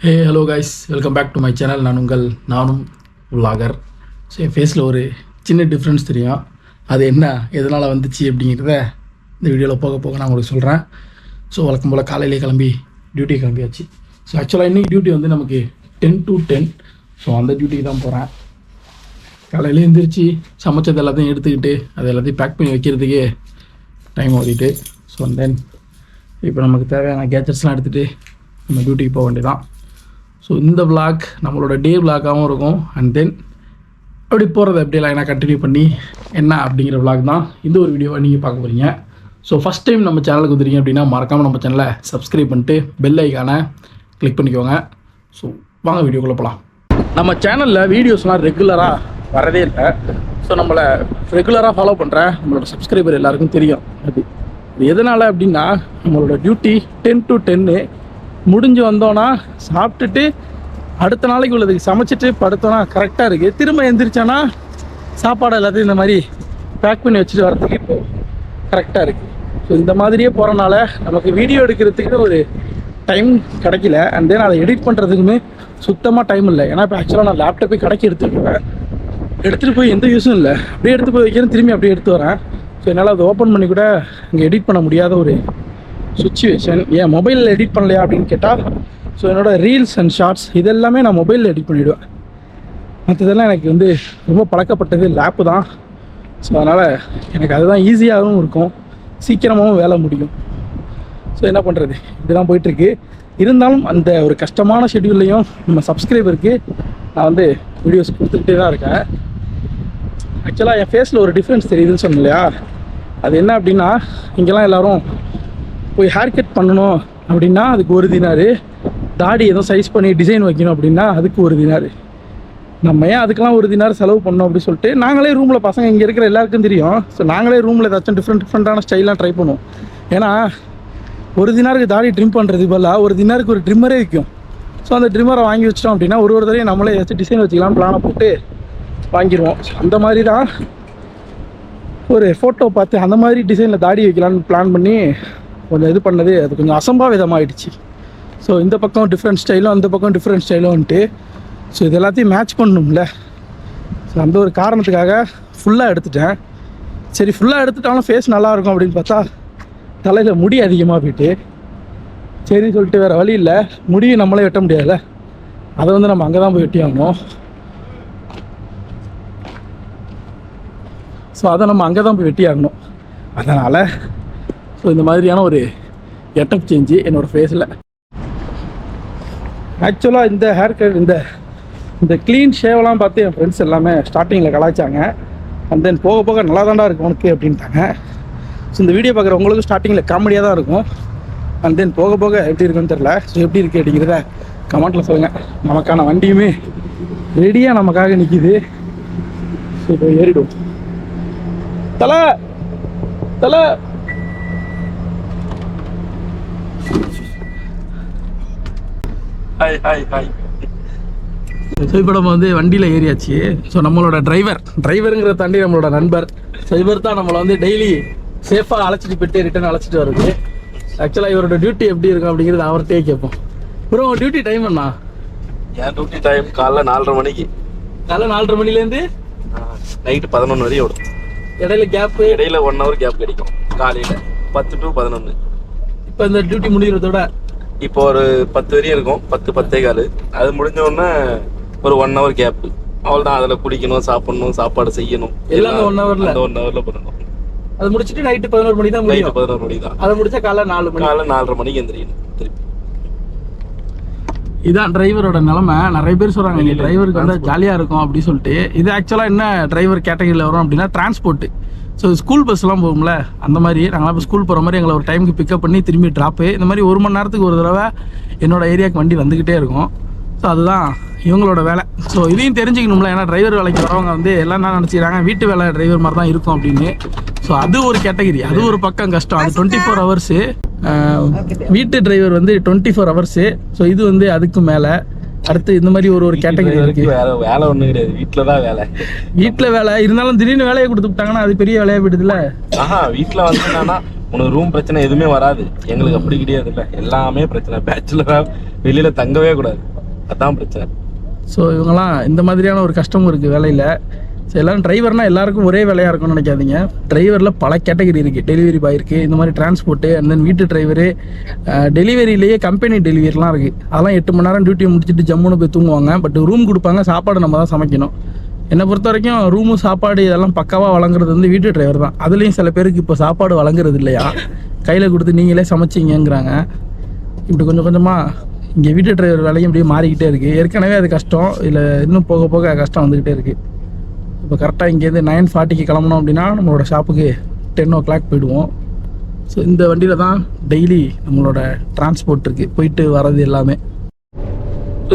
Hey hello guys welcome back to my channel நான் உங்கள் நானும் உள்ளாகர் ஸோ என் ஃபேஸில் ஒரு சின்ன டிஃப்ரென்ஸ் தெரியும். அது என்ன எதனால் வந்துச்சு அப்படிங்கிறத இந்த வீடியோவில் போக போக நான் உங்களுக்கு சொல்கிறேன் ஸோ வழக்கம் போல் காலையிலே கிளம்பி டியூட்டி கிளம்பியாச்சு. ஸோ ஆக்சுவலாக இன்றைக்கி டியூட்டி வந்து நமக்கு டென் டு டென் ஸோ அந்த டியூட்டிக்கு தான் போகிறேன் காலையில் எழுந்திரிச்சு சமைச்சது எல்லாத்தையும் எடுத்துக்கிட்டு அது எல்லாத்தையும் பேக் பண்ணி வைக்கிறதுக்கே டைம் ஓடிட்டு. ஸோ தென் இப்போ நமக்கு தேவையான கேஜெட்ஸ்லாம் எடுத்துகிட்டு நம்ம டியூட்டிக்கு போக வேண்டியதான் ஸோ இந்த vlog நம்மளோட டே விளாகாகவும் இருக்கும். அண்ட் தென் அப்படி போகிறத எப்படி லைனாக கண்டினியூ பண்ணி என்ன அப்படிங்கிற vlog தான் இந்த ஒரு வீடியோவை நீங்கள் பார்க்க போகிறீங்க ஸோ ஃபஸ்ட் டைம் நம்ம சேனலுக்கு வந்துருக்கீங்க அப்படின்னா மறக்காமல் நம்ம சேனலை சப்ஸ்கிரைப் பண்ணிட்டு பெல் ஐக்கானை கிளிக் பண்ணிக்கோங்க. ஸோ வாங்க வீடியோக்குள்ளே போகலாம் நம்ம சேனலில் வீடியோஸ்லாம் ரெகுலராக வரதே இல்லை. ஸோ நம்மளை ரெகுலராக ஃபாலோ பண்ணுற நம்மளோட சப்ஸ்கிரைபர் எல்லாருக்கும் தெரியும். அது இது எதனால் அப்படின்னா நம்மளோட டியூட்டி டென் டு டென்னு முடிஞ்சு வந்தோன்னா சாப்பிட்டுட்டு அடுத்த நாளைக்கு உள்ளதுக்கு சமைச்சிட்டு படுத்தோன்னா கரெக்டாக இருக்குது திரும்ப எந்திரிச்சோன்னா சாப்பாடு எல்லாத்தையும் இந்த மாதிரி பேக் பண்ணி வச்சுட்டு வரதுக்கு இப்போ கரெக்டாக இருக்குது ஸோ இந்த மாதிரியே போகிறனால நமக்கு வீடியோ எடுக்கிறதுக்கு ஒரு டைம் கிடைக்கல. அண்ட் தென் அதை எடிட் பண்ணுறதுக்குமே சுத்தமாக டைம் இல்லை. ஏன்னா இப்போ ஆக்சுவலாக நான் லேப்டாப்பே கடைக்கு எடுத்துகிட்டு போவேன் எடுத்துகிட்டு போய் எந்த யூஸும் இல்லை. அப்படியே எடுத்து போய் வைக்கிறேன். திரும்பி அப்படியே எடுத்து வரேன். ஸோ என்னால் அதை ஓப்பன் பண்ணி கூட இங்கே எடிட் பண்ண முடியாத ஒரு சுச்சுவேஷன் ஏன் மொபைலில் எடிட் பண்ணலையா அப்படின்னு கேட்டால் ஸோ என்னோட ரீல்ஸ் அண்ட் ஷார்ட்ஸ் இதெல்லாமே நான் மொபைலில் எடிட் பண்ணிவிடுவேன் மற்றதெல்லாம் எனக்கு வந்து ரொம்ப பழக்கப்பட்டது லேப்பு தான். ஸோ அதனால் எனக்கு அதுதான் ஈஸியாகவும் இருக்கும். சீக்கிரமாகவும் வேலை முடியும். ஸோ என்ன பண்ணுறது இதுதான் போயிட்டுருக்கு. இருந்தாலும் அந்த ஒரு கஷ்டமான ஷெட்யூல்லையும் நம்ம சப்ஸ்கிரைபருக்கு நான் வந்து வீடியோஸ் கொடுத்துக்கிட்டே தான் இருக்கேன். ஆக்சுவலாக என் ஃபேஸில் ஒரு டிஃப்ரென்ஸ் தெரியுதுன்னு சொன்னேன் இல்லையா? அது என்ன அப்படின்னா இங்கெல்லாம் எல்லோரும் போய் ஹேர் கட் பண்ணணும் அப்படின்னா அதுக்கு ஒரு தினாரு. தாடி எதுவும் சைஸ் பண்ணி டிசைன் வைக்கணும் அப்படின்னா அதுக்கு ஒரு தினாரு. நம்ம ஏன் அதுக்கெல்லாம் ஒரு தினார் செலவு பண்ணோம் அப்படின்னு சொல்லிட்டு நாங்களே ரூமில் பசங்க இங்கே இருக்கிற எல்லாருக்கும் தெரியும். ஸோ நாங்களே ரூமில் ஏதாச்சும் டிஃப்ரெண்ட் டிஃப்ரெண்ட்டான ஸ்டைலாம் ட்ரை பண்ணுவோம். ஏன்னா ஒரு தினாருக்கு தாடி ட்ரிம் பண்ணுறது பதிலாக ஒரு தினாருக்கு ஒரு ட்ரிம்மரே விற்கும் ஸோ அந்த ட்ரிம்மரை வாங்கி வச்சிட்டோம் அப்படின்னா ஒரு ஒரு தடவையும் நம்மளே ஏதாச்சும் டிசைன் வச்சுக்கலாம் பிளானை போட்டு வாங்கிடுவோம் அந்த மாதிரி தான் ஒரு ஃபோட்டோ பார்த்து அந்த மாதிரி டிசைனில் தாடி வைக்கலான்னு பிளான் பண்ணி கொஞ்சம் இது பண்ணது அது கொஞ்சம் அசம்பாவிதமாயிடுச்சு. ஸோ இந்த பக்கம் டிஃப்ரெண்ட் ஸ்டைலும் அந்த பக்கம் டிஃப்ரெண்ட் ஸ்டைலும் வந்துட்டு ஸோ இது எல்லாத்தையும் மேட்ச் பண்ணணும்ல. ஸோ அந்த ஒரு காரணத்துக்காக ஃபுல்லாக எடுத்துட்டேன். சரி ஃபுல்லாக எடுத்துட்டாலும் ஃபேஸ் நல்லாயிருக்கும் அப்படின்னு பார்த்தா தலையில் முடி அதிகமாக போயிட்டு சரின்னு சொல்லிட்டு வேறு வழி இல்லை. முடியும் நம்மளே வெட்ட முடியாதுல்ல. அதை வந்து நம்ம அங்கே தான் போய் வெட்டி ஆகணும். ஸோ அதை நம்ம அங்கே தான் போய் வெட்டி ஆகணும். அதனால் ஸோ இந்த மாதிரியான ஒரு எட்டப் சேஞ்சு என்னோடய ஃபேஸில் ஆக்சுவலாக இந்த ஹேர் கட் இந்த இந்த க்ளீன் ஷேவெல்லாம் பார்த்து என் ஃப்ரெண்ட்ஸ் எல்லாமே ஸ்டார்டிங்கில் கலாய்ச்சாங்க. அண்ட் தென் போக போக நல்லா தாண்டா இருக்கும் உனக்கு அப்படின்ட்டாங்க. ஸோ இந்த வீடியோ பார்க்குறவங்களுக்கு ஸ்டார்டிங்கில் காமெடியாக தான் இருக்கும். அண்ட் தென் போக போக எப்படி இருக்குன்னு தெரில ஸோ எப்படி இருக்குது அப்படிங்கிறத கமெண்ட்டில் சொல்லுங்கள் நமக்கான வண்டியுமே ரெடியாக நமக்காக நிற்கிது ஸோ இப்போ ஏறிடும் தலை! தலை! ஹாய் ஹாய் ஹாய் நம்ம வந்து வண்டியில் ஏறியாச்சு. ஸோ நம்மளோட டிரைவர் டிரைவருங்கிறத தாண்டி நம்மளோட நண்பர். இவர் தான் நம்மளை வந்து டெய்லி சேஃபாக அழைச்சிட்டு போயிட்டு ரிட்டர்ன் அழைச்சிட்டு வருது ஆக்சுவலாக இவரோட டியூட்டி எப்படி இருக்கும் அப்படிங்கிறது அவர்கிட்டயே கேட்போம். ப்ரோ டியூட்டி டைம் என்ன என் டியூட்டி டைம் காலைல நாலரை மணிக்கு. காலை நாலரை மணிலேருந்து நைட்டு பதினொன்று வரையும் ஓடும். இடையில கேப்பு இடையில ஒன் ஹவர் கேப் கிடைக்கும். காலையில பத்து டு பதினொன்று இப்போ இந்த டியூட்டி முடிகிறதோட இப்போ ஒரு பத்து வரையும் இருக்கும். பத்து பத்தே கால். அது முடிஞ்ச உடனே ஒரு ஒன் ஹவர் கேப் அவ்வளோதான் அதில் குடிக்கணும் சாப்பிடணும் சாப்பாடு செய்யணும். எல்லாமே hourல? அந்த ஒன் ஹவர்ல பண்ணணும். அது முடிச்சுட்டு நைட்டு பதினோரு மணி தான் நைட்டு பதினொரு மணிக்கு தான். அதை முடிச்சா காலை நாலு மணி. காலைல நாலரை மணிக்கு எந்திரிக்கணும். திருப்பி. இதான் டிரைவரோட நிலைமை. நிறைய பேர் சொல்றாங்க நீங்க டிரைவருக்கு வந்து ஜாலியா இருக்கும் அப்படின்னு சொல்லிட்டு. இது ஆக்சுவலா என்ன டிரைவர் கேட்டகரியில் வரும் அப்படின்னா டிரான்ஸ்போர்ட் ஸோ ஸ்கூல் பஸ்லாம் போகும்ல? அந்த மாதிரி நாங்களாம் இப்போ ஸ்கூல் போகிற மாதிரி எங்களை ஒரு டைமுக்கு பிக்கப் பண்ணி திரும்பி ட்ராப்பு இந்த மாதிரி ஒரு மணி நேரத்துக்கு ஒரு தடவை என்னோட ஏரியாவுக்கு வண்டி வந்துக்கிட்டே இருக்கும். ஸோ அதுதான் இவங்களோட வேலை. ஸோ இதையும் தெரிஞ்சுக்கணும்ல. ஏன்னா டிரைவர் வேலைக்கு வரவங்க வந்து எல்லாம் என்ன நினச்சிக்கிறாங்க? வீட்டு வேலை டிரைவர் மாதிரி தான் இருக்கும் அப்படின்னு. ஸோ அது ஒரு கேட்டகரி அது ஒரு பக்கம் கஷ்டம். அது டுவெண்ட்டி ஃபோர் ஹவர்ஸு வீட்டு டிரைவர் வந்து டுவெண்ட்டி ஃபோர் ஹவர்ஸு ஸோ இது வந்து அதுக்கு மேலே. அடுத்து இந்த மாதிரி ஒரு ஒரு கேட்டகரி இருக்கு. வேலை வேலை ஒன்றும் கிடையாது. வீட்டில் தான் வேலை. வீட்டில் வேலை. இருந்தாலும் திடீர்னு வேலையை கொடுத்து விட்டாங்கன்னா அது பெரிய வேலையா போயிடுதுல ஆஹா வீட்டில் வந்து என்னன்னா உனக்கு ரூம் பிரச்சனை எதுவுமே வராது. எங்களுக்கு அப்படி கிடையாது இல்லை எல்லாமே பிரச்சனை. பேச்சுலரா வெளியில தங்கவே கூடாது. அதான் பிரச்சனை. ஸோ இவங்கெல்லாம் இந்த மாதிரியான ஒரு கஷ்டமும் இருக்குது வேலையில். ஸோ எல்லாரும் டிரைவர்னால் எல்லாருக்கும் ஒரே வேலையாக இருக்கும்னு நினைக்காதீங்க. டிரைவரில் பல கேட்டகரி இருக்குது டெலிவரி பாய் இருக்குது இந்த மாதிரி டிரான்ஸ்போர்ட்டு அண்ட் தென் வீட்டு டிரைவரு டெலிவரியிலேயே கம்பெனி டெலிவரிலாம் இருக்குது அதெல்லாம் எட்டு மணி நேரம் டியூட்டியை முடிச்சுட்டு ஜம்முன்னு போய் தூங்குவாங்க. பட் ரூம் கொடுப்பாங்க சாப்பாடு நம்ம தான் சமைக்கணும். என்னை பொறுத்த வரைக்கும் ரூமு சாப்பாடு இதெல்லாம் பக்காவாக வழங்குறது வந்து வீட்டு டிரைவர் தான். அதுலேயும் சில பேருக்கு இப்போ சாப்பாடு வழங்குறது இல்லையா? கையில் கொடுத்து நீங்களே சமைச்சிங்கங்கிறாங்க. இப்படி கொஞ்சம் கொஞ்சமாக இங்கே வீட்டு டிரைவர் வேலையும் இப்படியே மாறிக்கிட்டே இருக்குது ஏற்கனவே அது கஷ்டம். இல்லை இன்னும் போக போக கஷ்டம் வந்துக்கிட்டே இருக்குது இப்போ கரெக்டாக இங்கேருந்து நைன் ஃபார்ட்டிக்கு கிளம்பணும் அப்படின்னா நம்மளோட ஷாப்புக்கு டென் ஓ கிளாக் போயிடுவோம். ஸோ இந்த வண்டியில் தான் டெய்லி நம்மளோட டிரான்ஸ்போர்ட் இருக்குது போயிட்டு வர்றது எல்லாமே.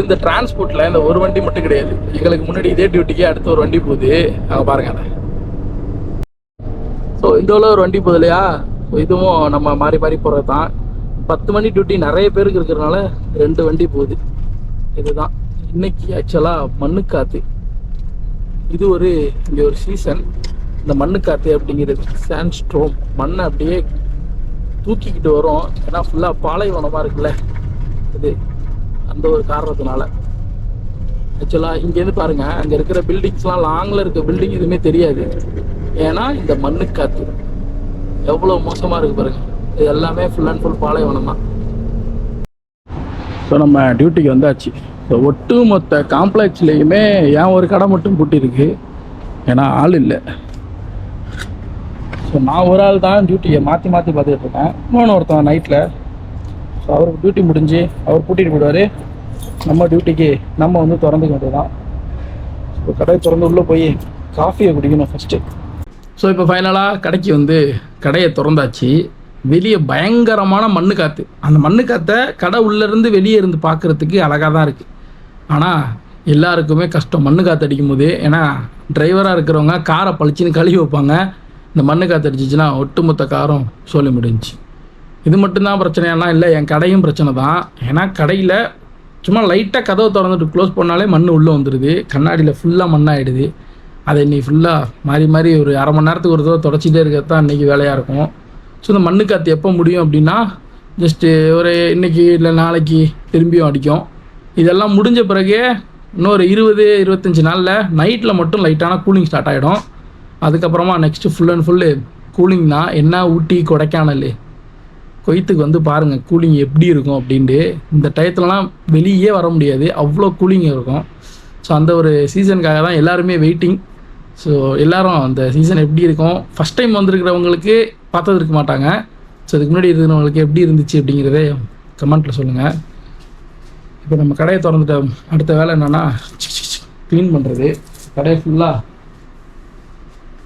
இந்த டிரான்ஸ்போர்ட்டில் இந்த ஒரு வண்டி மட்டும் கிடையாது. எங்களுக்கு முன்னாடி இதே டியூட்டிக்கே அடுத்த ஒரு வண்டி போகுது. அங்கே பாருங்க அதை. ஸோ இந்த உள்ள ஒரு வண்டி போகுது இல்லையா? இதுவும் நம்ம மாறி மாறி போகிறது தான். பத்து மணி டியூட்டி நிறைய பேருக்கு இருக்கிறனால ரெண்டு வண்டி போகுது. இதுதான். இன்னைக்கு ஆக்சுவலாக மண்ணுக்காத்து. இது ஒரு இங்கே ஒரு சீசன் இந்த மண்ணுக்காத்து அப்படிங்கிறது சாண்ட் ஸ்ட்ரோம் மண்ணை அப்படியே தூக்கிக்கிட்டு வரும். ஏன்னா ஃபுல்லாக பாலைவனமாக இருக்குல்ல. இது அந்த ஒரு காரணத்தினால. ஆக்சுவலாக இங்கேருந்து பாருங்க அங்கே இருக்கிற பில்டிங்ஸ்லாம் லாங்கில் இருக்க பில்டிங் எதுவுமே தெரியாது. ஏன்னா இந்த மண்ணு எவ்வளோ மோசமாக இருக்கு பாருங்க. இது எல்லாமே ஃபுல் அண்ட் ஃபுல் பாலைவனம் தான் ஸோ நம்ம டியூட்டிக்கு வந்தாச்சு. ஸோ ஒட்டுமொத்த காம்ப்ளெக்ஸ்லேயுமே ஏன் ஒரு கடை மட்டும் பூட்டியிருக்கு. ஏன்னா ஆள் இல்லை. ஸோ நான் ஒரு ஆள் தான் டியூட்டியை மாற்றி மாற்றி பார்த்துட்டு இருக்கேன். இன்னொன்று ஒருத்தன் நைட்டில் ஸோ அவருக்கு டியூட்டி முடிஞ்சு அவர் கூட்டிகிட்டு போயிடுவார். நம்ம டியூட்டிக்கு நம்ம வந்து திறந்துக்க வேண்டியதுதான். ஸோ கடை திறந்து உள்ளே போய் காஃபியை குடிக்கணும் ஃபஸ்ட்டு ஸோ இப்போ ஃபைனலாக கடைக்கு வந்து கடையை திறந்தாச்சு. வெளியே பயங்கரமான மண்ணு காற்று அந்த மண்ணு காற்றை கடை உள்ளேருந்து வெளியே இருந்து பார்க்குறதுக்கு அழகாக தான் இருக்குது ஆனால் எல்லாருக்குமே கஷ்டம் மண்ணு காற்று அடிக்கும் போது ஏன்னா டிரைவராக இருக்கிறவங்க காரை பளிச்சுன்னு கழுவி வைப்பாங்க. இந்த மண்ணு காற்று அடிச்சிச்சுன்னா ஒட்டுமொத்த காரும் சொல்லி முடிஞ்சு இது மட்டும்தான் பிரச்சனையானா இல்லை என் கடையும் பிரச்சனை தான். ஏன்னா கடையில் சும்மா லைட்டாக கதவை திறந்துட்டு க்ளோஸ் பண்ணாலே மண் உள்ளே வந்துடுது கண்ணாடியில் ஃபுல்லாக மண்ணாயிடுது. அதை இன்னைக்கு ஃபுல்லாக மாறி மாறி ஒரு அரை மணி நேரத்துக்கு ஒரு தடவை தொடச்சிட்டே இருக்கிறது தான் இன்றைக்கி வேலையாக இருக்கும். ஸோ இந்த மண்ணு காற்று எப்போ முடியும் அப்படின்னா ஜஸ்ட்டு ஒரு இன்னைக்கு இல்லை நாளைக்கு திரும்பியும் அடிக்கும். இதெல்லாம் முடிஞ்ச பிறகு இன்னொரு இருபது இருபத்தஞ்சி நாளில் நைட்டில் மட்டும் லைட்டான கூலிங் ஸ்டார்ட் ஆகிடும் அதுக்கப்புறமா next full and full cooling தான் என்ன ஊட்டி கொடைக்கானல்? கொய்த்துக்கு வந்து பாருங்கள் கூலிங் எப்படி இருக்கும் அப்படின்ட்டு. இந்த டயத்துலலாம் வெளியே வர முடியாது அவ்வளோ கூலிங் இருக்கும். ஸோ அந்த ஒரு சீசனுக்காக தான் எல்லாருமே வெயிட்டிங் ஸோ எல்லாரும் அந்த சீசன் எப்படி இருக்கும்? ஃபஸ்ட் டைம் வந்திருக்கிறவங்களுக்கு பார்த்தது இருக்க மாட்டாங்க. ஸோ இதுக்கு முன்னாடி இருக்கிறவங்களுக்கு எப்படி இருந்துச்சு அப்படிங்கிறதே கமெண்ட்டில் சொல்லுங்கள் இப்போ நம்ம கடையை திறந்துட்ட அடுத்த வேலை என்னென்னா க்ளீன் பண்ணுறது கடையை ஃபுல்லாக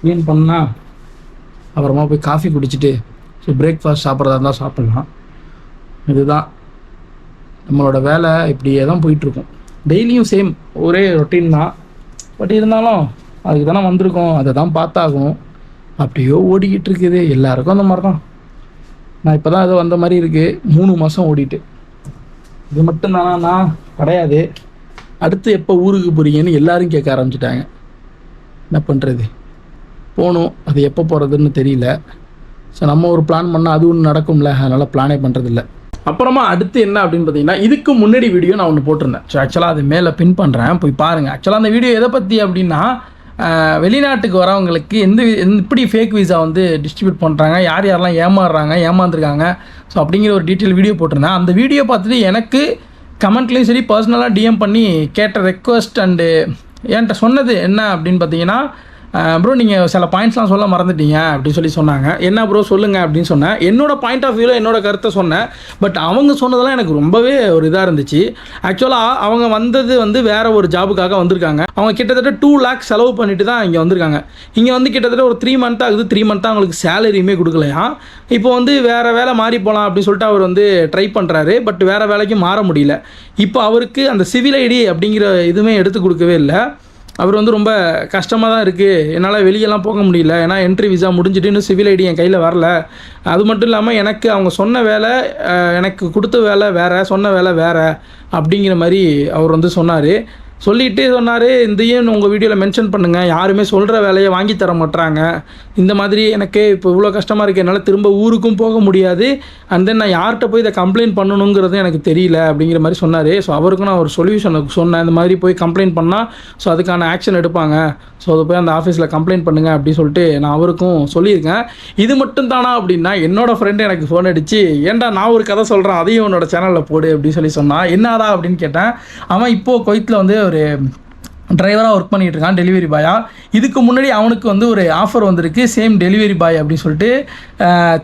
க்ளீன் பண்ணால் அப்புறமா போய் காஃபி குடிச்சிட்டு ஸோ பிரேக்ஃபாஸ்ட் சாப்பிட்றதா இருந்தால் சாப்பிட்லாம். இதுதான் நம்மளோட வேலை. இப்படியே தான் போயிட்டுருக்கும் டெய்லியும் சேம் ஒரே ரொட்டீன் தான். பட் இருந்தாலும் அதுக்கு தானே வந்திருக்கோம் அதை தான் பார்த்தாகும் அப்படியோ ஓடிக்கிட்டு இருக்குது எல்லாருக்கும் அந்த மாதிரி தான் நான் இப்போ தான் ஏதோ வந்த மாதிரி இருக்குது மூணு மாதம் ஓடிட்டு. இது மட்டும் தானா? கிடையாது. அடுத்து எப்போ ஊருக்கு போகிறீங்கன்னு எல்லாரும் கேட்க ஆரம்பிச்சிட்டாங்க. என்ன பண்ணுறது போகணும். அது எப்போ போகிறதுன்னு தெரியல. ஸோ நம்ம ஒரு பிளான் பண்ணால் அது ஒன்று நடக்கும்ல. அதனால் பிளானே பண்ணுறதில்ல அப்புறமா அடுத்து என்ன அப்படின்னு பார்த்தீங்கன்னா இதுக்கு முன்னாடி வீடியோ நான் ஒன்று போட்டிருந்தேன். ஸோ ஆக்சுவலாக அது மேலே பின் பண்ணுறேன் போய் பாருங்கள் ஆக்சுவலாக அந்த வீடியோ எதை பற்றி அப்படின்னா வெளிநாட்டுக்கு வரவங்களுக்கு எந்த வி- ஃபேக் விசா வந்து டிஸ்ட்ரிபியூட் பண்ணுறாங்க யார் யாரெல்லாம் ஏமாறுறாங்க ஏமாந்துருக்காங்க. ஸோ அப்படிங்கிற ஒரு டீட்டெயில் வீடியோ போட்டிருந்தேன். அந்த வீடியோ பார்த்துட்டு எனக்கு கமெண்ட்லேயும் சரி பர்சனலாக டிஎம் பண்ணி கேட்ட ரெக்வஸ்ட் அண்டு என்கிட்ட சொன்னது என்ன அப்படின்னு பார்த்தீங்கன்னா ப்ரோ நீங்கள் சில பாயிண்ட்ஸ்லாம் சொல்ல மறந்துட்டீங்க அப்படின்னு சொல்லி சொன்னாங்க. என்ன ப்ரோ சொல்லுங்கள் அப்படின்னு சொன்னேன். என்னோட பாயிண்ட் ஆஃப் வியூவில் என்னோட கருத்தை சொன்னேன். பட் அவங்க சொன்னதெல்லாம் எனக்கு ரொம்பவே ஒரு இதாக இருந்துச்சு. ஆக்சுவலாக அவங்க வந்தது வந்து வேறு ஒரு ஜாபுக்காக வந்திருக்காங்க. அவங்க கிட்டத்தட்ட டூ லேக்ஸ் செலவு பண்ணிட்டு தான் இங்கே வந்திருக்காங்க. இங்கே வந்து கிட்டத்தட்ட ஒரு த்ரீ மந்த் ஆகுது. த்ரீ மந்த்தாக அவங்களுக்கு சேலரியுமே கொடுக்கலையா? இப்போ வந்து வேறு வேலை மாறி போகலாம் அப்படின்னு சொல்லிட்டு அவர் வந்து ட்ரை பண்ணுறாரு பட் வேறு வேலைக்கு மாற முடியல. இப்போ அவருக்கு அந்த சிவில் ஐடி அப்படிங்கிற இதுவுமே எடுத்து கொடுக்கவே இல்லை. அவர் வந்து ரொம்ப கஷ்டமாக தான் இருக்குது என்னால் வெளியெல்லாம் போக முடியல. ஏன்னா என்ட்ரி விசா முடிஞ்சிட்டு இன்னும் சிவில் ஐடி என் கையில் வரல. அது மட்டும் இல்லாமல் எனக்கு அவங்க சொன்ன வேலை எனக்கு கொடுத்த வேலை வேறு சொன்ன வேலை வேறு அப்படிங்கிற மாதிரி அவர் வந்து சொன்னார். சொல்லிகிட்டே சொன்னார் இதையும் உங்கள் வீடியோவில் மென்ஷன் பண்ணுங்கள் யாருமே சொல்கிற வேலையை வாங்கி தர மாட்டுறாங்க இந்த மாதிரி எனக்கு இப்போ இவ்வளோ கஷ்டமாக இருக்குது என்னால் திரும்ப ஊருக்கும் போக முடியாது. அண்ட் தென் நான் யார்கிட்ட போய் இதை கம்ப்ளைண்ட் பண்ணணுங்கிறது எனக்கு தெரியல அப்படிங்கிற மாதிரி சொன்னார். ஸோ அவருக்கும் நான் ஒரு சொல்யூஷன் சொன்னேன். இந்த மாதிரி போய் கம்ப்ளைண்ட் பண்ணால் ஸோ அதுக்கான ஆக்ஷன் எடுப்பாங்க. ஸோ அதை போய் அந்த ஆஃபீஸில் கம்ப்ளைண்ட் பண்ணுங்க அப்படின்னு சொல்லிட்டு நான் அவருக்கும் சொல்லியிருக்கேன். இது மட்டும் தானா அப்படின்னா என்னோடய ஃப்ரெண்டு எனக்கு ஃபோன் அடிச்சு ஏன்டா நான் ஒரு கதை சொல்கிறேன் அதையும் உன்னோட சேனலில் போடு அப்படின்னு சொல்லி சொன்னான் என்னடா? அப்படின்னு கேட்டேன். அவன் இப்போது கொய்த்தில் வந்து ஒரு டிரைவராக ஒர்க் பண்ணிகிட்டு இருக்கான் டெலிவரி பாயாக இதுக்கு முன்னாடி அவனுக்கு வந்து ஒரு ஆஃபர் வந்திருக்கு சேம் டெலிவரி பாய் அப்படின்னு சொல்லிட்டு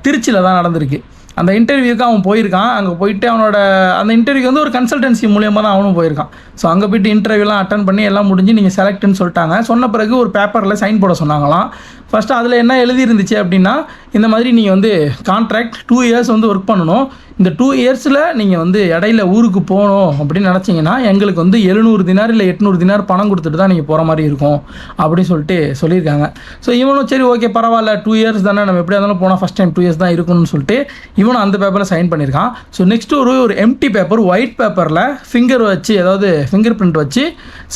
திருச்சியில் தான் நடந்திருக்கு. அந்த இன்டர்வியூக்கு அவன் போயிருக்கான். அங்கே போயிட்டு அவனோட அந்த இன்டர்வியூக்கு வந்து ஒரு கன்சல்டன்சி மூலியமாக தான் அவனும் போயிருக்கான். ஸோ அங்கே போயிட்டு இன்டர்வியூலாம் அட்டன் பண்ணி எல்லாம் முடிஞ்சு நீங்கள் செலக்ட்னு சொல்லிட்டாங்க. சொன்ன பிறகு ஒரு பேப்பரில் சைன் போட சொன்னாங்களாம். ஃபஸ்ட்டு அதில் என்ன எழுதியிருந்துச்சு அப்படின்னா இந்த மாதிரி நீங்கள் வந்து கான்ட்ராக்ட் டூ இயர்ஸ் வந்து ஒர்க் பண்ணணும். இந்த டூ இயர்ஸில் நீங்கள் வந்து இடையில ஊருக்கு போகணும் அப்படின்னு நினச்சிங்கன்னா எங்களுக்கு வந்து எழுநூறு தினார் இல்லை எட்நூறு தினார் பணம் கொடுத்துட்டு தான் நீங்கள் போகிற மாதிரி இருக்கும் அப்படின்னு சொல்லிட்டு சொல்லியிருக்காங்க. ஸோ இவனும் சரி ஓகே பரவாயில்ல டூ இயர்ஸ் தானே நம்ம எப்படியா இருந்தாலும் போனால் ஃபஸ்ட் டைம் டூ இயர்ஸ் தான் இருக்கணும்னு சொல்லிட்டு இவனும் அந்த பேப்பரில் சைன் பண்ணியிருக்கான். ஸோ நெக்ஸ்ட் ஒரு ஒரு எம்டி பேப்பர் ஒயிட் பேப்பரில் ஃபிங்கர் வச்சு ஏதாவது ஃபிங்கர் பிரிண்ட் வச்சு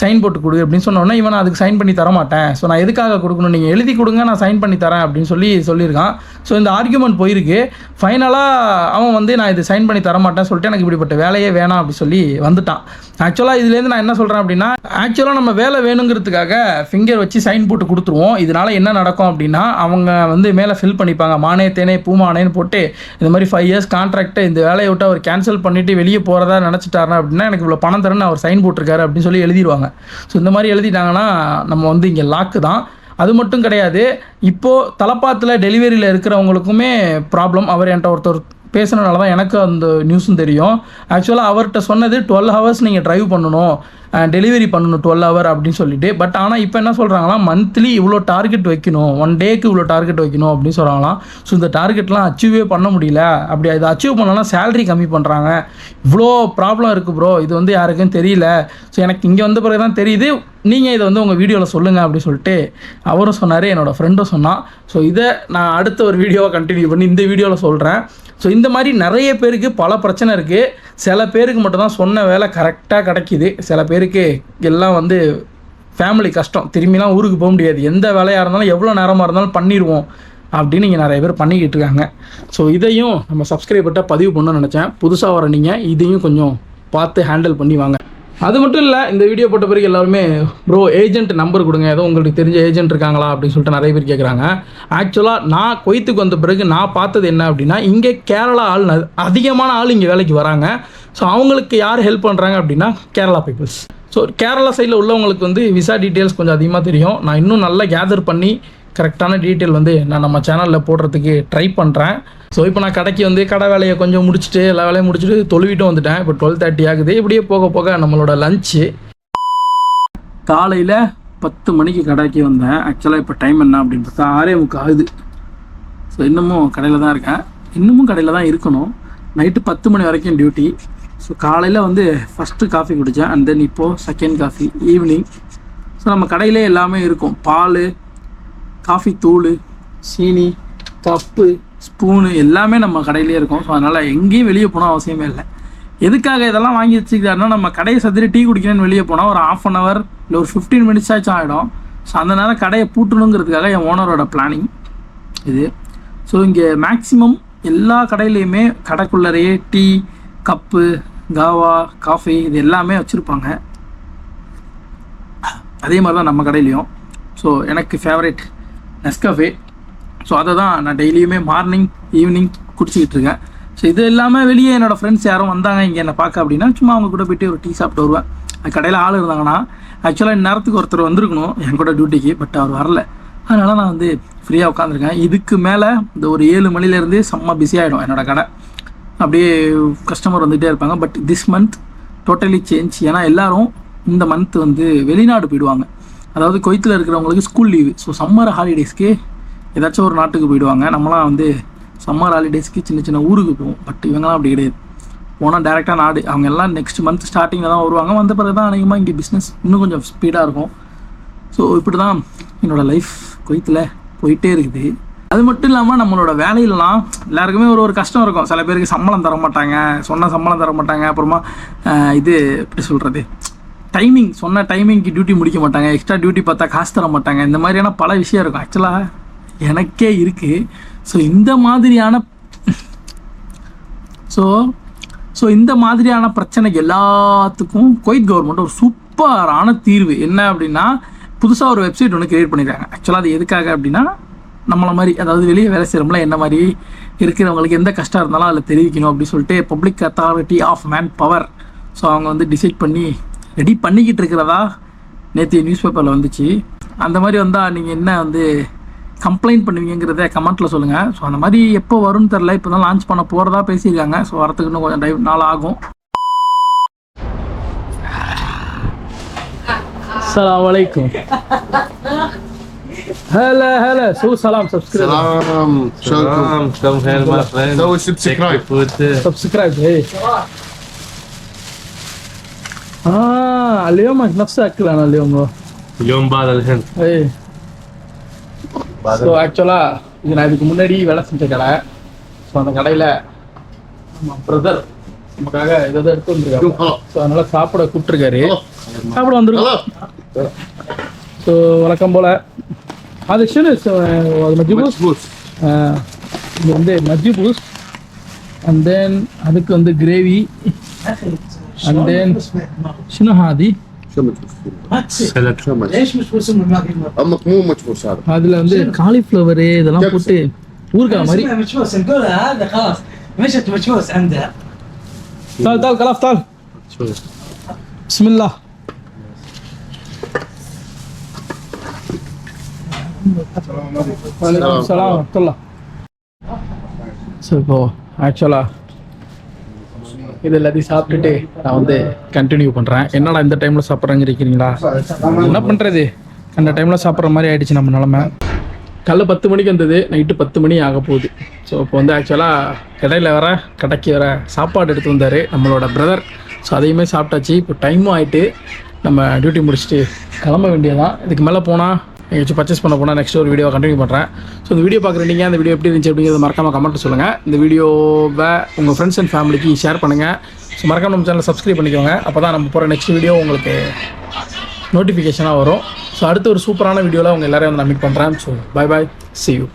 சைன் போட்டு கொடு அப்படின்னு சொன்னோன்னே இவன் அதுக்கு சைன் பண்ணி தர மாட்டேன் ஸோ நான் எதுக்காக கொடுக்கணும்? நீங்கள் எழுதி கொடுங்க நான் சைன் பண்ணி தரேன் அப்படின்னு சொல்லி சொல்லியிருக்கான். ஸோ இந்த ஆர்கியூமெண்ட் போயிருக்கு. ஃபைனலாக அவன் வந்து நான் இது சைன் பண்ணி தர மாட்டேன் சொல்லிட்டு எனக்கு இப்படிப்பட்ட வேலையே வேணாம் அப்படி சொல்லி வந்துட்டான். ஆக்சுவலாக இதுலேருந்து நான் என்ன சொல்கிறேன் அப்படின்னா ஆக்சுவலாக நம்ம வேலை வேணுங்கிறதுக்காக ஃபிங்கர் வச்சு சைன் போட்டு கொடுத்துருவோம். இதனால் என்ன நடக்கும் அப்படின்னா அவங்க வந்து மேலே ஃபில் பண்ணிப்பாங்க. மானே தேனே பூமானேன்னு போட்டு இந்த மாதிரி ஃபைவ் இயர்ஸ் கான்ட்ராக்ட்டை இந்த வேலையை விட்டு அவர் கேன்சல் பண்ணிவிட்டு வெளியே போகிறதா நினச்சிட்டாருனா அப்படின்னா எனக்கு இவ்வளோ பணம் தரேன்னு அவர் சைன் போட்டிருக்காரு அப்படின்னு சொல்லி எழுதிடுவாங்க ஸோ இந்த மாதிரி எழுதிட்டாங்கன்னா நம்ம வந்து இங்கே லாக்கு தான். அது மட்டும் கிடையாது. இப்போது தலப்பாத்தில் டெலிவரியில் இருக்கிறவங்களுக்குமே ப்ராப்ளம் அவர் என்கிட்ட ஒருத்தர் பேசுனனால தான் எனக்கு அந்த நியூஸும் தெரியும். ஆக்சுவலாக அவர்கிட்ட சொன்னது டுவெல் ஹவர்ஸ் நீங்கள் ட்ரைவ் பண்ணணும். டெலிவரி பண்ணணும் டுவெல் ஹவர் அப்படின்னு சொல்லிட்டு. பட் ஆனால் இப்போ என்ன சொல்கிறாங்கன்னா மந்த்லி இவ்வளோ டார்கெட் வைக்கணும். ஒன் டேக்கு இவ்வளோ டார்கெட் வைக்கணும் அப்படின்னு சொல்கிறாங்களாம் ஸோ இந்த டார்கெட்லாம் அச்சீவே பண்ண முடியல. அப்படி இதை அச்சீவ் பண்ணலாம் சேலரி கம்மி பண்ணுறாங்க இவ்வளோ ப்ராப்ளம் இருக்குது ப்ரோ இது வந்து யாருக்கும் தெரியல. ஸோ எனக்கு இங்கே வந்த பிறகு தான் தெரியுது. நீங்கள் இதை வந்து உங்கள் வீடியோவில் சொல்லுங்கள் அப்படின்னு சொல்லிட்டு அவரும் சொன்னார் என்னோடய ஃப்ரெண்டும் சொன்னான். ஸோ இதை நான் அடுத்த ஒரு வீடியோவை கண்டினியூ பண்ணி இந்த வீடியோவில் சொல்கிறேன் ஸோ இந்த மாதிரி நிறைய பேருக்கு பல பிரச்சனை இருக்குது சில பேருக்கு மட்டும்தான் சொன்ன வேலை கரெக்டாக கிடைக்கிது. சில பேர் பேருக்கு எல்லாம் வந்து ஃபேமிலி கஷ்டம். திரும்பிலாம் ஊருக்கு போக முடியாது. எந்த வேலையாக இருந்தாலும் எவ்வளோ நேரமாக இருந்தாலும் பண்ணிடுவோம் அப்படின்னு இங்கே நிறைய பேர் பண்ணிக்கிட்டு இருக்காங்க. ஸோ இதையும் நம்ம சப்ஸ்கிரைபர்கிட்ட பதிவு பண்ணணும்னு நினச்சேன். புதுசாக வர நீங்கள் இதையும் கொஞ்சம் பார்த்து ஹேண்டில் பண்ணி வாங்க. அது மட்டும் இல்லை இந்த வீடியோ போட்ட பிறகு எல்லாருமே ப்ரோ ஏஜென்ட் நம்பர் கொடுங்க. ஏதோ உங்களுக்கு தெரிஞ்ச ஏஜென்ட் இருக்காங்களா? அப்படின்னு சொல்லிட்டு நிறைய பேர் கேட்குறாங்க ஆக்சுவலாக நான் கொய்த்துக்கு வந்த பிறகு நான் பார்த்தது என்ன அப்படின்னா இங்கே கேரளா ஆள் அதிகமான ஆள் இங்கே வேலைக்கு வராங்க. ஸோ அவங்களுக்கு யார் ஹெல்ப் பண்ணுறாங்க அப்படின்னா கேரளா பீப்புள்ஸ் ஸோ கேரளா சைடில் உள்ளவங்களுக்கு வந்து விசா டீட்டெயில்ஸ் கொஞ்சம் அதிகமாக தெரியும். நான் இன்னும் நல்லா கேதர் பண்ணி கரெக்டான டீட்டெயில் வந்து நான் நம்ம சேனலில் போடுறதுக்கு ட்ரை பண்ணுறேன் ஸோ இப்போ நான் கடைக்கு வந்து கடை வேலையை கொஞ்சம் முடிச்சுட்டு எல்லா வேலையும் முடிச்சுட்டு தொழுவிட்டும் வந்துட்டேன். இப்போ டுவெல் தேர்ட்டி ஆகுது. இப்படியே போக போக நம்மளோட லஞ்சு காலையில் பத்து மணிக்கு கடைக்கு வந்தேன். ஆக்சுவலாக இப்போ டைம் என்ன அப்படின்னு பார்த்தா ஆறே முக்கு ஆகுது. ஸோ இன்னமும் கடையில் தான் இருக்கேன். இன்னமும் கடையில் தான் இருக்கணும். நைட்டு பத்து மணி வரைக்கும் டியூட்டி ஸோ காலையில் வந்து ஃபஸ்ட்டு காஃபி குடித்தேன் அண்ட் தென் இப்போது செகண்ட் காஃபி ஈவினிங் ஸோ நம்ம கடையிலே எல்லாமே இருக்கும். பால் காஃபி தூள் சீனி கப்பு ஸ்பூனு எல்லாமே நம்ம கடையிலே இருக்கும். ஸோ அதனால் எங்கேயும் வெளியே போனால் அவசியமே இல்லை. எதுக்காக இதெல்லாம் வாங்கி வச்சுக்கிட்டாருன்னா நம்ம கடையை சத்திரி டீ குடிக்கணும்னு வெளியே போனால் ஒரு ஆஃப் அன் ஹவர் இல்லை ஒரு ஃபிஃப்டீன் மினிட்ஸ் ஆச்சும் ஆகிடும் ஸோ அந்த நேரம் கடையை பூட்டணுங்கிறதுக்காக என் ஓனரோட பிளானிங் இது. ஸோ இங்கே மேக்ஸிமம் எல்லா கடையிலையுமே கடைக்குள்ளரையே டீ கப்பு காவா காஃபி இது எல்லாமே வச்சுருப்பாங்க. அதே மாதிரி தான் நம்ம கடையிலையும். ஸோ எனக்கு ஃபேவரேட் நெஸ்கஃபே ஸோ அதை தான் நான் டெய்லியுமே மார்னிங் ஈவினிங் குடிச்சிக்கிட்டு இருக்கேன். ஸோ இது இல்லாமல் வெளியே என்னோடய ஃப்ரெண்ட்ஸ் யாரும் வந்தாங்க இங்கே என்னை பார்க்க அப்படின்னா சும்மா அவங்க கூட போயிட்டு ஒரு டீ சாப்பிட்டு வருவேன். அது கடையில் ஆள் இருந்தாங்கன்னா ஆக்சுவலாக இந்நேரத்துக்கு ஒருத்தர் வந்திருக்கணும் என் கூட டியூட்டிக்கு பட் அவர் வரல. அதனால் நான் வந்து ஃப்ரீயாக உட்காந்துருக்கேன் இதுக்கு மேலே இந்த ஒரு ஏழு மணிலேருந்து செம்ம பிஸி ஆகிடும் கடை. அப்படியே கஸ்டமர் வந்துகிட்டே இருப்பாங்க. But this month totally change ஏன்னா எல்லோரும் இந்த மந்த் வந்து வெளிநாடு போயிடுவாங்க. அதாவது கொய்த்தில் இருக்கிறவங்களுக்கு ஸ்கூல் லீவு ஸோ சம்மர் ஹாலிடேஸ்க்கு ஏதாச்சும் ஒரு நாட்டுக்கு போயிடுவாங்க. நம்மலாம் வந்து சம்மர் ஹாலிடேஸ்க்கு சின்ன சின்ன ஊருக்கு போவோம். பட் இவங்கலாம் அப்படி கிடையாது. போனால் டேரெக்டாக நாடு. அவங்க எல்லாம் நெக்ஸ்ட் மந்த் ஸ்டார்டிங்கில் தான் வருவாங்க. வந்த பிறகு தான் அநேகமாக இங்கே பிஸ்னஸ் இன்னும் கொஞ்சம் ஸ்பீடாக இருக்கும். ஸோ இப்படி தான் என்னோட லைஃப் குவைத்தில் போயிட்டே இருக்குது. அது மட்டும் இல்லாமல் நம்மளோட வேலையிலலாம் எல்லாருக்குமே ஒரு ஒரு கஷ்டம் இருக்கும். சில பேருக்கு சம்பளம் தர மாட்டாங்க சொன்ன சம்பளம் தர மாட்டாங்க அப்புறமா இது எப்படி சொல்கிறது டைமிங் சொன்ன டைமிங்க்கு டியூட்டி முடிக்க மாட்டாங்க எக்ஸ்ட்ரா டியூட்டி பார்த்தா காசு தர மாட்டாங்க. இந்த மாதிரியான பல விஷயம் இருக்கும். ஆக்சுவலாக எனக்கே இருக்குது ஸோ இந்த மாதிரியான ஸோ ஸோ இந்த மாதிரியான பிரச்சனைக்கு எல்லாத்துக்கும் குவைத் கவர்மெண்ட் ஒரு சூப்பரான தீர்வு. என்ன அப்படின்னா புதுசாக ஒரு வெப்சைட் ஒன்று கிரியேட் பண்ணியிருக்காங்க ஆக்சுவலாக அது எதுக்காக அப்படின்னா நம்மளை மாதிரி அதாவது வெளியே வேலை செய்கிறோம்ல என்ன மாதிரி இருக்கிறவங்களுக்கு எந்த கஷ்டம் இருந்தாலும் அதில் தெரிவிக்கணும் அப்படின்னு சொல்லிட்டு public authority of manpower so அவங்க வந்து டிசைட் பண்ணி ரெடி பண்ணிக்கிட்டு இருக்கிறதா நேற்று நியூஸ் பேப்பரில் வந்துச்சு அந்த மாதிரி வந்தால் நீங்கள் என்ன வந்து கம்ப்ளைண்ட் பண்ணுவீங்கிறத கமெண்ட்டில் சொல்லுங்கள் ஸோ அந்த மாதிரி எப்போ வரும்னு தெரில இப்போ தான் லான்ச் பண்ண போகிறதா பேசியிருக்காங்க ஸோ வரத்துக்கு இன்னும் கொஞ்சம் டைம் நாள் ஆகும் السلام عليكم هلا هلا سو سلام سبسكرايب سلام شلونكم؟ Salam, come here, my friend. سوي سبسكرايب Food. سبسكرايب ايه Ah, Leoma, nafsi yake la Leoma. Leoma Dalhan. Hey. So ஆக்சுவலாக இது நான் இதுக்கு முன்னாடி வேலை செஞ்ச கடை ஸோ அந்த கடையில் நம்ம பிரதர் நமக்காக ஏதாவது எடுத்து வந்துருக்காரு ஸோ அதனால சாப்பிட கூப்பிட்டுருக்காரு சாப்பிட வந்துருக்கோம் ஸோ வழக்கம் போல் அது மஜ்ஜிபூஸ் இது வந்து மஜ்ஜிபூஸ் அண்ட் தென் அதுக்கு வந்து கிரேவி ஸோ தென் ஷினஹாதி شو مجبوس؟ Salad. شو مجبوس؟ ليش مش مسلم ما في امك مو مجبوس هذا அதில் வந்து காலிஃப்ளவரு இதெல்லாம் போட்டு ஊறுகாய் மாதிரி مجبوس نقول هذا خلاص مشت مجبوس عندها تعال تعال خلاص تعال Cheers. بسم الله வலைக்கம் சலாம் வரத்துல்லா ஸோ இப்போ ஆக்சுவலாக இது எல்லாத்தையும் சாப்பிட்டுட்டு நான் வந்து கண்டினியூ பண்ணுறேன் என்னடா இந்த டைமில் சாப்பிட்றேங்க இருக்கிறீங்களா? என்ன பண்ணுறது அந்த டைமில் சாப்பிட்ற மாதிரி ஆயிடுச்சு நம்ம நிலமை. காலைல பத்து மணிக்கு வந்தது நைட்டு பத்து மணி ஆக போகுது. ஸோ இப்போ வந்து ஆக்சுவலாக கடையில் வர கடைக்கு வர சாப்பாடு எடுத்து வந்தார் நம்மளோட பிரதர் ஸோ அதையுமே சாப்பிட்டாச்சு. இப்போ டைமும் ஆகிட்டு நம்ம டியூட்டி முடிச்சுட்டு கிளம்ப வேண்டியதான் இதுக்கு மேலே போனால் எங்கேயாச்சும் பர்ச்சேஸ் பண்ண போனால் நெக்ஸ்ட் ஒரு வீடியோ கண்டினியூ பண்ணுறேன் ஸோ இந்த வீடியோ பார்க்குற நீங்கள் அந்த வீடியோ எப்படி இருந்துச்சு அப்படிங்கிறது மறக்காம கமெண்ட் சொல்லுங்கள் இந்த வீடியோவை உங்கள் ஃப்ரெண்ட்ஸ் அண்ட் ஃபேமிலிக்கு ஷேர் பண்ணுங்கள் ஸோ மறக்காம நம்ம சேனலை சப்ஸ்கிரைப் பண்ணிக்கோங்க. அப்போ தான் நம்ம போகிற நெக்ஸ்ட் வீடியோ உங்களுக்கு நோட்டிஃபிகேஷனாக வரும். ஸோ அடுத்த ஒரு சூப்பரான வீடியோவில் உங்கள் எல்லோரையும் வந்து நான் மீட் பண்ணுறேன் so bye bye see you